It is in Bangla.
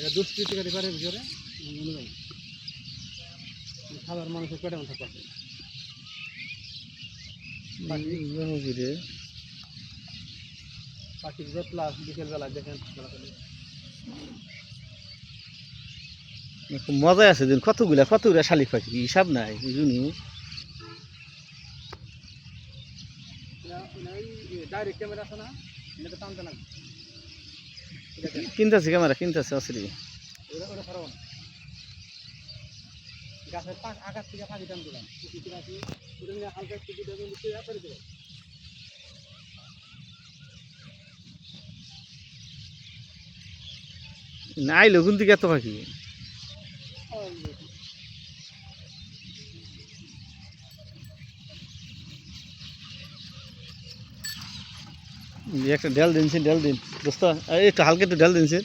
এটা দুষ্কৃতিকারী পারে ভিতরে? খাবার মানুষের পেটে মতো পাচ্ছে পাখির প্লাস বিকেলবেলা দেখেন মজাই আছে দিন কতগুলা কতগুলা শালিক পাখি হিসাব নাই বুঝুনি। ডাইরেক্ট ক্যামেরা আছে না? এটা টানতে না কিনতেছে ক্যামেরা কিনতেছে অসরি গাছের পাশ আকাশ থেকে পাখি টান দিলাম। হালকা করে দেবো আইলো কোন দিকে এত পাখি? एक तो डेल दिन डेल दिन। दोस्तों एक तो हल्के तो डेल दिन से।